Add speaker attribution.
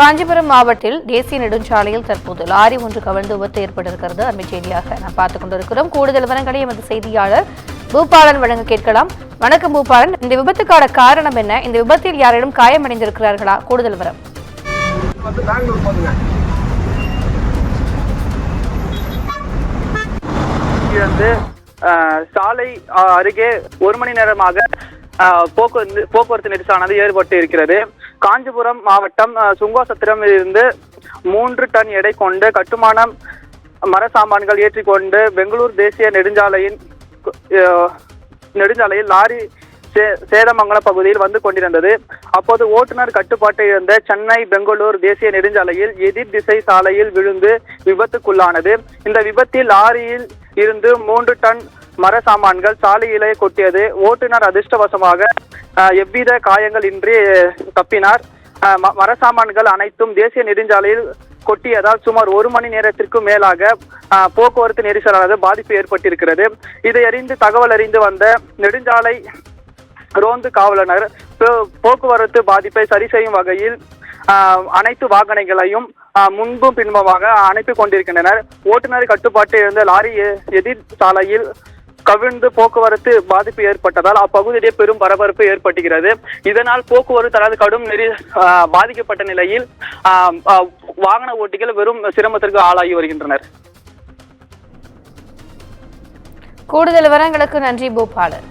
Speaker 1: காஞ்சிபுரம் மாவட்டத்தில் தேசிய நெடுஞ்சாலையில் தற்போது லாரி ஒன்று கவிழ்ந்து விபத்து ஏற்பட்டிருக்கிறது. அண்மை செய்தியாக நாம் பார்த்துக் கொண்டிருக்கிறோம். கூடுதல் விவரங்களை எமது செய்தியாளர் பூபாலன் வழங்க கேட்கலாம். வணக்கம் பூபாலன். இந்த விபத்துக்கான காரணம் என்ன? இந்த விபத்தில் யாரேனும் காயமடைந்திருக்கிறார்களா? கூடுதல் விவரம்.
Speaker 2: வந்து
Speaker 3: சாலை அருகே ஒரு மணி நேரமாக போக்குவரத்து போக்குவரத்து நெரிசலானது ஏற்பட்டு இருக்கிறது. காஞ்சிபுரம் மாவட்டம் சுங்கோசத்திரம் இருந்து மூன்று டன் எடை கொண்டு கட்டுமானம் மர சாமான்கள் ஏற்றிக்கொண்டு பெங்களூர் தேசிய நெடுஞ்சாலையின் நெடுஞ்சாலையில் லாரி சே- சேதமங்கலம் பகுதியில் வந்து கொண்டிருந்தது. அப்போது ஓட்டுநர் கட்டுப்பாட்டில் இருந்த சென்னை பெங்களூர் தேசிய நெடுஞ்சாலையில் எதிர் திசை சாலையில் விழுந்து விபத்துக்குள்ளானது. இந்த விபத்தில் லாரியில் இருந்து மூன்று டன் மர சாமான்கள் சாலையிலே கொட்டியது. ஓட்டுநர் அதிர்ஷ்டவசமாக எவ்வித காயங்கள் இன்றி தப்பினார். மரசாமான்கள் ம- மர சாமான்கள் அனைத்தும் தேசிய நெடுஞ்சாலையில் கொட்டியதால் சுமார் ஒரு மணி நேரத்திற்கும் மேலாக போக்குவரத்து நெரிசலானது பாதிப்பு ஏற்பட்டிருக்கிறது. இதை அறிந்து தகவல் அறிந்து வந்த நெடுஞ்சாலை ரோந்து காவலர் போ- போக்குவரத்து பாதிப்பை சரி செய்யும் வகையில் ஆஹ், அனைத்து வாகனங்களையும் முன்பும் பின்புமாக அனுப்பி கொண்டிருக்கின்றனர். ஓட்டுநர் கட்டுப்பாட்டில் இருந்த லாரி எதிர் சாலையில் கவிழ்ந்து போக்குவரத்து பாதிப்பு ஏற்பட்டதால் அப்பகுதியிலே பெரும் பரபரப்பு ஏற்பட்டுகிறது. இதனால் போக்குவரத்து அதாவது கடும் நெறி பாதிக்கப்பட்ட நிலையில் ஆஹ், வாகன ஓட்டிகள் வெறும் சிரமத்திற்கு ஆளாகி வருகின்றனர்.
Speaker 1: கூடுதல் விவரங்களுக்கு நன்றி பூபாலன்.